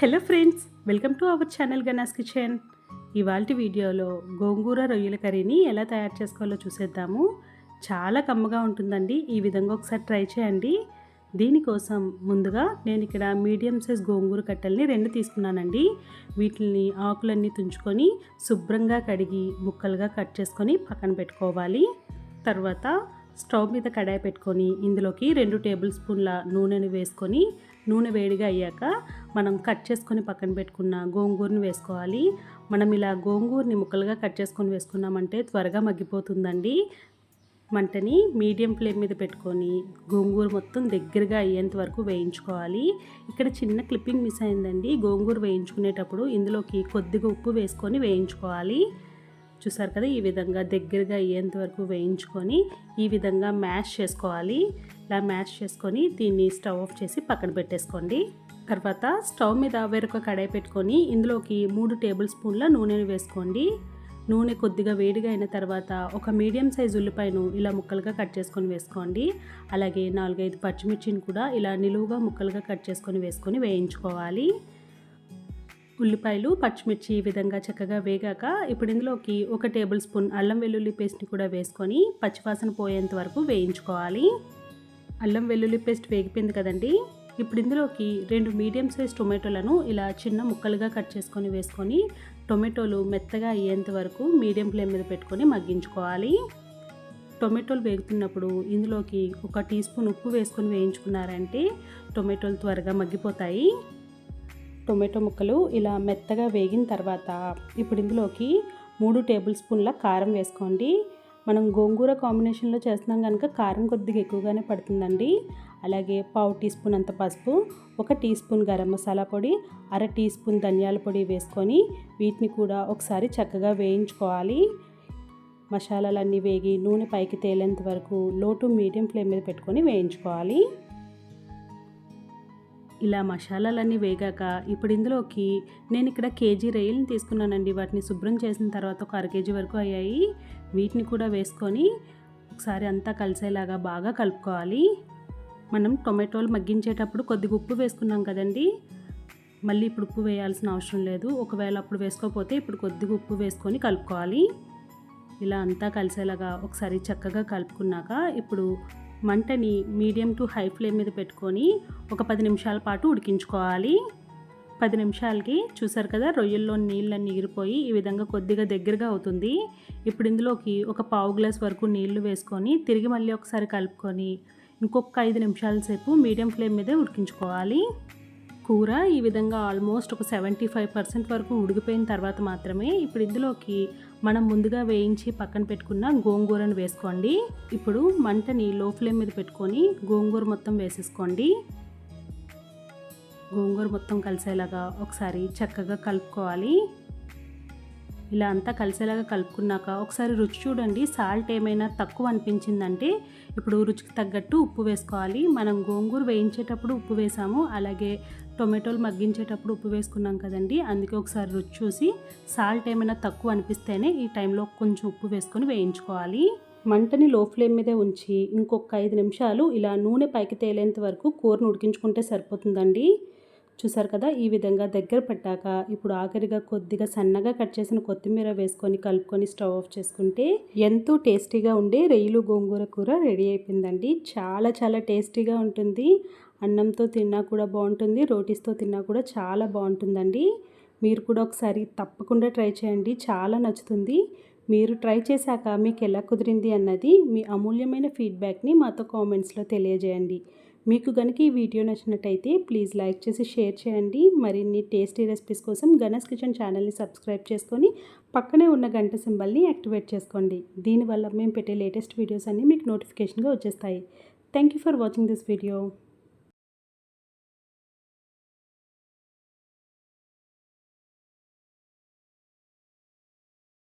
Hello friends welcome to our channel Ganas kitchen ఇవాళ వీడియోలో గోంగూర రొయ్యల కర్రీని ఎలా తయారు చేసుకోవాలో చూసేద్దాము. చాలా కమ్మగా ఉంటుందండి ఈ విధంగా ఒకసారి ట్రై చేయండి. దీనికోసం ముందుగా నేను ఇక్కడ మీడియం సైజ్ గోంగూర కట్టెల్ని రెండు తీసుకున్నానండి. వీటిని ఆకులన్నీ తుంచుకొని శుభ్రంగా కడిగి ముక్కలుగా కట్ చేసుకొని పక్కన పెట్టుకోవాలి. తర్వాత స్టవ్ మీద కడాయి పెట్టుకొని ఇందులోకి రెండు టేబుల్ స్పూన్ల నూనెను వేసుకొని నూనె వేడిగా అయ్యాక మనం కట్ చేసుకొని పక్కన పెట్టుకున్న గోంగూరని వేసుకోవాలి. మనం ఇలా గోంగూరని ముక్కలుగా కట్ చేసుకొని వేసుకున్నామంటే త్వరగా మగ్గిపోతుందండి. మంటని మీడియం ఫ్లేమ్ మీద పెట్టుకొని గోంగూర మొత్తం దగ్గరగా అయ్యేంత వరకు వేయించుకోవాలి. ఇక్కడ చిన్న క్లిప్పింగ్ మిస్ అయిందండి. గోంగూర వేయించుకునేటప్పుడు ఇందులోకి కొద్దిగా ఉప్పు వేసుకొని వేయించుకోవాలి. చూసారు కదా ఈ విధంగా దగ్గరగా అయ్యేంత వరకు వేయించుకొని ఈ విధంగా మ్యాష్ చేసుకోవాలి. ఇలా మ్యాష్ చేసుకొని దీన్ని స్టవ్ ఆఫ్ చేసి పక్కన పెట్టేసుకోండి. తర్వాత స్టవ్ మీద వేరొక కడాయి పెట్టుకొని ఇందులోకి మూడు టేబుల్ స్పూన్ల నూనెను వేసుకోండి. నూనె కొద్దిగా వేడిగా అయిన తర్వాత ఒక మీడియం సైజ్ ఉల్లిపాయను ఇలా ముక్కలుగా కట్ చేసుకొని వేసుకోండి. అలాగే నాలుగైదు పచ్చిమిర్చిని కూడా ఇలా నిలువుగా ముక్కలుగా కట్ చేసుకొని వేసుకొని వేయించుకోవాలి. ఉల్లిపాయలు పచ్చిమిర్చి ఈ విధంగా చక్కగా వేగాక ఇప్పుడు ఇందులోకి ఒక టేబుల్ స్పూన్ అల్లం వెల్లుల్లి పేస్ట్ని కూడా వేసుకొని పచ్చివాసన పోయేంత వరకు వేయించుకోవాలి. అల్లం వెల్లుల్లి పేస్ట్ వేగిపోయింది కదండి. ఇప్పుడు ఇందులోకి రెండు మీడియం సైజ్ టొమాటోలను ఇలా చిన్న ముక్కలుగా కట్ చేసుకొని వేసుకొని టొమాటోలు మెత్తగా అయ్యేంత వరకు మీడియం ఫ్లేమ్ మీద పెట్టుకొని మగ్గించుకోవాలి. టొమాటోలు వేగుతున్నప్పుడు ఇందులోకి ఒక టీ స్పూన్ ఉప్పు వేసుకొని వేయించుకున్నారంటే టొమాటోలు త్వరగా మగ్గిపోతాయి. టొమాటో ముక్కలు ఇలా మెత్తగా వేగిన తర్వాత ఇప్పుడు ఇందులోకి మూడు టేబుల్ స్పూన్ల కారం వేసుకోండి. మనం గోంగూర కాంబినేషన్లో చేస్తున్నాం కనుక కారం కొద్దిగా ఎక్కువగానే పడుతుందండి. అలాగే పావు టీ స్పూన్ అంత పసుపు ఒక టీ స్పూన్ గరం మసాలా పొడి అర టీ స్పూన్ ధనియాల పొడి వేసుకొని వీటిని కూడా ఒకసారి చక్కగా వేయించుకోవాలి. మసాలాలన్నీ వేగి నూనె పైకి తేలేంత వరకు లో టు మీడియం ఫ్లేమ్ మీద పెట్టుకొని వేయించుకోవాలి. ఇలా మసాలాలన్నీ వేగాక ఇప్పుడు ఇందులోకి నేను ఇక్కడ కేజీ రొయ్యలను తీసుకున్నానండి. వాటిని శుభ్రం చేసిన తర్వాత ఒక అర కేజీ వరకు అయ్యాయి. వీటిని కూడా వేసుకొని ఒకసారి అంతా కలిసేలాగా బాగా కలుపుకోవాలి. మనం టొమాటోలు మగ్గించేటప్పుడు కొద్దిగా ఉప్పు వేసుకున్నాం కదండి. మళ్ళీ ఇప్పుడు ఉప్పు వేయాల్సిన అవసరం లేదు. ఒకవేళ అప్పుడు వేసుకోకపోతే ఇప్పుడు కొద్దిగా ఉప్పు వేసుకొని కలుపుకోవాలి. ఇలా అంతా కలిసేలాగా ఒకసారి చక్కగా కలుపుకున్నాక ఇప్పుడు మంటని మీడియం టు హై ఫ్లేమ్ మీద పెట్టుకొని ఒక పది నిమిషాల పాటు ఉడికించుకోవాలి. పది నిమిషాలకి చూసారు కదా రొయ్యల్లో నీళ్ళన్నీ ఎగిరిపోయి ఈ విధంగా కొద్దిగా దగ్గరగా అవుతుంది. ఇప్పుడు ఇందులోకి ఒక పావు గ్లాస్ వరకు నీళ్ళు వేసుకొని తిరిగి మళ్ళీ ఒకసారి కలుపుకొని ఇంకొక ఐదు నిమిషాల సేపు మీడియం ఫ్లేమ్ మీదే ఉడికించుకోవాలి. కూర ఈ విధంగా ఆల్మోస్ట్ ఒక సెవెంటీ ఫైవ్ పర్సెంట్ వరకు ఉడికిపోయిన తర్వాత మాత్రమే ఇప్పుడు ఇందులోకి మనం ముందుగా వేయించి పక్కన పెట్టుకున్న గోంగూరను వేసుకోండి. ఇప్పుడు మంటని లో ఫ్లేమ్ మీద పెట్టుకొని గోంగూర మొత్తం వేసేసుకోండి. గోంగూర మొత్తం కలిసేలాగా ఒకసారి చక్కగా కలుపుకోవాలి. ఇలా అంతా కలిసేలాగా కలుపుకున్నాక ఒకసారి రుచి చూడండి. సాల్ట్ ఏమైనా తక్కువ అనిపించిందంటే ఇప్పుడు రుచికి తగ్గట్టు ఉప్పు వేసుకోవాలి. మనం గోంగూర వేయించేటప్పుడు ఉప్పు వేసాము. అలాగే టొమాటోలు మగ్గించేటప్పుడు ఉప్పు వేసుకున్నాం కదండి. అందుకే ఒకసారి రుచి చూసి సాల్ట్ ఏమైనా తక్కువ అనిపిస్తేనే ఈ టైంలో కొంచెం ఉప్పు వేసుకొని వేయించుకోవాలి. మంటని లో ఫ్లేమ్ మీదే ఉంచి ఇంకొక ఐదు నిమిషాలు ఇలా నూనె పైకి తేలేంత వరకు కూరను ఉడికించుకుంటే సరిపోతుందండి. చూసారు కదా ఈ విధంగా దగ్గర పెట్టాక ఇప్పుడు ఆఖరిగా కొద్దిగా సన్నగా కట్ చేసిన కొత్తిమీర వేసుకొని కలుపుకొని స్టవ్ ఆఫ్ చేసుకుంటే ఎంతో టేస్టీగా ఉండే రొయ్యలు గోంగూర కూర రెడీ అయిపోయిందండి. చాలా చాలా టేస్టీగా ఉంటుంది. అన్నంతో తిన్నా కూడా బాగుంటుంది రోటీస్తో తిన్నా కూడా చాలా బాగుంటుందండి. మీరు కూడా ఒకసారి తప్పకుండా ట్రై చేయండి చాలా నచ్చుతుంది. మీరు ట్రై చేశాక మీకు ఎలా కుదిరింది అన్నది మీ అమూల్యమైన ఫీడ్బ్యాక్ని మాతో కామెంట్స్లో తెలియజేయండి. మీకు కనుక ఈ వీడియో నచ్చినట్టయితే ప్లీజ్ లైక్ చేసి షేర్ చేయండి. మరిన్ని టేస్టీ రెసిపీస్ కోసం గణేష్ కిచెన్ ఛానల్ని సబ్స్క్రైబ్ చేసుకొని పక్కనే ఉన్న గంట సింబల్ని యాక్టివేట్ చేసుకోండి. దీనివల్ల మేము పెట్టే లేటెస్ట్ వీడియోస్ అన్నీ మీకు నోటిఫికేషన్గా వచ్చేస్తాయి. Thank you for watching this video.